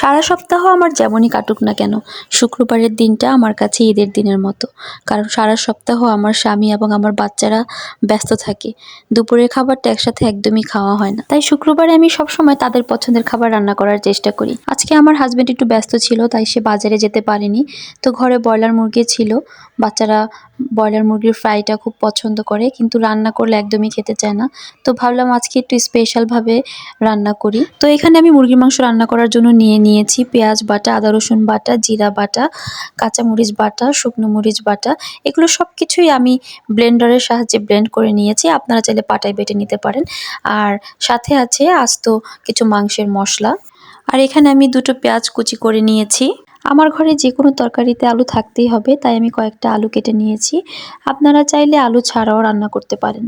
সারা সপ্তাহ আমার যেমনই কাটুক না কেন, শুক্রবারের দিনটা আমার কাছে ঈদের দিনের মতো। কারণ সারা সপ্তাহ আমার স্বামী এবং আমার বাচ্চারা ব্যস্ত থাকে। দুপুরের খাবারটা একসাথে একদমই খাওয়া হয় না। তাই শুক্রবারে আমি সবসময় তাদের পছন্দের খাবার রান্না করার চেষ্টা করি। আজকে আমার হাজব্যান্ড একটু ব্যস্ত ছিল, তাই সে বাজারে যেতে পারেনি। তো ঘরে ব্রয়লার মুরগি ছিল। বাচ্চারা ব্রয়লার মুরগির ফ্রাইটা খুব পছন্দ করে, কিন্তু রান্না করলে একদমই খেতে চায় না। তো ভাবলাম আজকে একটু স্পেশালভাবে রান্না করি। তো এখানে আমি মুরগির মাংস রান্না করার জন্য নিয়ে নিয়েছি, পেঁয়াজ বাটা, আদা রসুন বাটা, জিরা বাটা, কাঁচামরিচ বাটা, শুকনো মরিচ বাটা। এগুলো সব কিছুই আমি ব্লেন্ডারের সাহায্যে ব্লেন্ড করে নিয়েছি, আপনারা চাইলে পাটায় বেটে নিতে পারেন। আর সাথে আছে আস্ত কিছু মাংসের মশলা। আর এখানে আমি দুটো পেঁয়াজ কুচি করে নিয়েছি। আমার ঘরে যে কোনো তরকারিতে আলু থাকতেই হবে, তাই আমি কয়েকটা আলু কেটে নিয়েছি। আপনারা চাইলে আলু ছাড়াও রান্না করতে পারেন।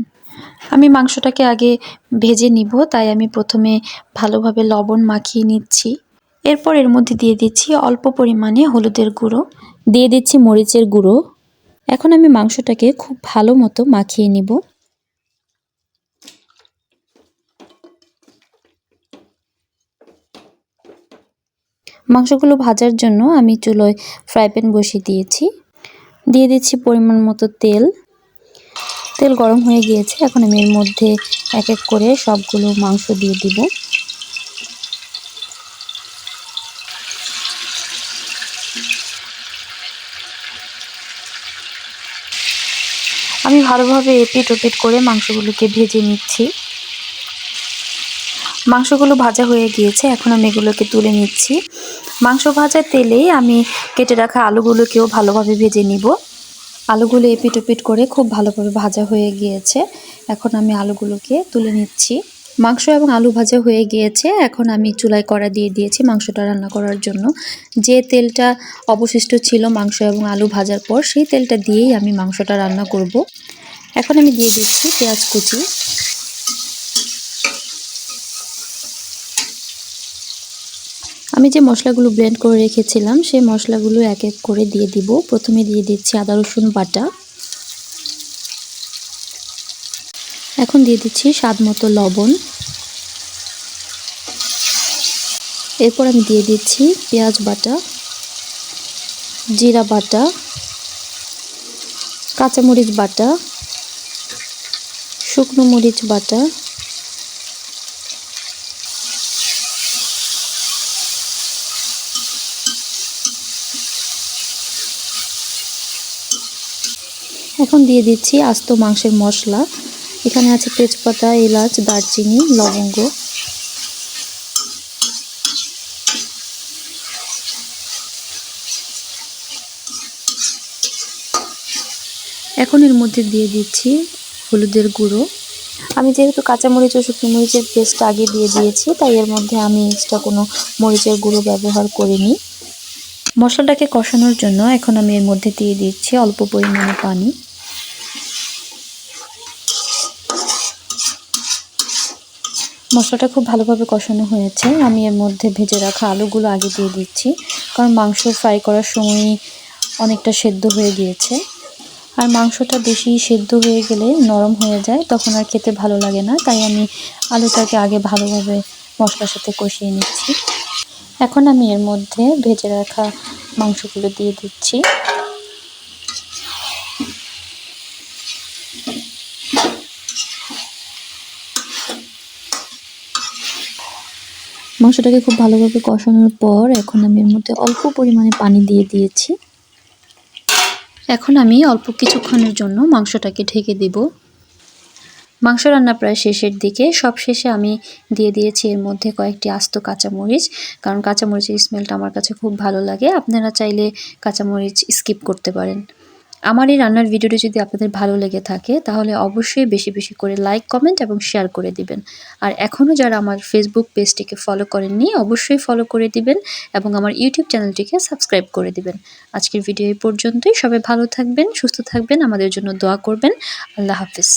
আমি মাংসটাকে আগে ভেজে নিব, তাই আমি প্রথমে ভালোভাবে লবণ মাখিয়ে নিচ্ছি। এরপর এর মধ্যে দিয়ে দিচ্ছি অল্প পরিমাণে হলুদের গুঁড়ো, দিয়ে দিচ্ছি মরিচের গুঁড়ো। এখন আমি মাংসটাকে খুব ভালো মতো মাখিয়ে নিব। মাংসগুলো ভাজার জন্য আমি চুলোয় ফ্রাই প্যান বসিয়ে দিয়েছি। দিয়ে দিচ্ছি পরিমাণ মতো তেল। তেল গরম হয়ে গিয়েছে, এখন আমি এর মধ্যে এক এক করে সবগুলো মাংস দিয়ে দিব। আমি ভালোভাবে এপিট ওপিট করে মাংসগুলোকে ভেজে নিচ্ছি। মাংসগুলো ভাজা হয়ে গিয়েছে, এখন আমি এগুলোকে তুলে নিচ্ছি। মাংস ভাজা তেলেই আমি কেটে রাখা আলুগুলোকেও ভালোভাবে ভেজে নিব। আলুগুলো এপিট ওপিট করে খুব ভালোভাবে ভাজা হয়ে গিয়েছে, এখন আমি আলুগুলোকে তুলে নিচ্ছি। মাংস এবং আলু ভাজা হয়ে গিয়েছে। এখন আমি চুলায় কড়া দিয়ে দিয়েছি মাংসটা রান্না করার জন্য। যে তেলটা অবশিষ্ট ছিল মাংস এবং আলু ভাজার পর, সেই তেলটা দিয়েই আমি মাংসটা রান্না করব। এখন আমি দিয়ে দিচ্ছি পেঁয়াজ কুচি। আমি যে মশলাগুলো ব্লেন্ড করে রেখেছিলাম, সেই মশলাগুলো এক এক করে দিয়ে দিব। প্রথমে দিয়ে দিচ্ছি আদা, রসুন, বাটা। এখন দিয়ে দিচ্ছি স্বাদ মতো লবণ। এরপর আমি দিয়ে দিচ্ছি পেঁয়াজ বাটা, জিরা বাটা, কাঁচামরিচ বাটা, শুকনো মরিচ বাটা, এখন দিয়ে দিচ্ছি আস্ত মাংসের মশলা। এখানে আছে তেজপাতা, এলাচ, দারচিনি, লবঙ্গ। এখন এর মধ্যে দিয়ে দিচ্ছি হলুদের গুঁড়ো। আমি যেহেতু কাঁচামরিচ ও শুকনো মরিচের পেস্ট আগে দিয়ে দিয়েছি, তাই এর মধ্যে আমি এক্সট্রা কোনো মরিচের গুঁড়ো ব্যবহার করিনি। মশলাটাকে কষানোর জন্য এখন আমি এর মধ্যে দিয়ে দিচ্ছি অল্প পরিমাণে পানি। মশলাটা খুব ভালোভাবে কষানো হয়েছে। আমি এর মধ্যে ভেজে রাখা আলুগুলো আগে দিয়ে দিচ্ছি, কারণ মাংস ফ্রাই করার সময় অনেকটা সেদ্ধ হয়ে গিয়েছে। আর মাংসটা বেশি সেদ্ধ হয়ে গেলে নরম হয়ে যায়, তখন আর খেতে ভালো লাগে না, তাই আমি আলুটাকে আগে ভালোভাবে মশলার সাথে কষিয়ে নিচ্ছি। এখন আমি এর মধ্যে ভেজে রাখা মাংসগুলো দিয়ে দিচ্ছি। মাংসটাকে খুব ভালোভাবে কষানোর পর এখন আমি এর মধ্যে অল্প পরিমাণে পানি দিয়ে দিয়েছি। এখন আমি অল্প কিছুক্ষণের জন্য মাংসটাকে ঢেকে দিব। মাংস রান্না প্রায় শেষের দিকে। সব শেষে আমি দিয়ে দিয়েছি এর মধ্যে কয়েকটি আস্ত কাঁচামরিচ, কারণ কাঁচামরিচের স্মেলটা আমার কাছে খুব ভালো লাগে। আপনারা চাইলে কাঁচামরিচ স্কিপ করতে পারেন। আমার এই রান্নার ভিডিওটি যদি আপনাদের ভালো লেগে থাকে, তাহলে অবশ্যই বেশি বেশি করে লাইক কমেন্ট এবং শেয়ার করে দিবেন। আর এখনও যারা আমার ফেসবুক পেজটিকে ফলো করেননি, অবশ্যই ফলো করে দিবেন এবং আমার ইউটিউব চ্যানেলটিকে সাবস্ক্রাইব করে দিবেন। আজকের ভিডিও এই পর্যন্তই। সবাই ভালো থাকবেন, সুস্থ থাকবেন, আমাদের জন্য দোয়া করবেন। আল্লাহ হাফিজ।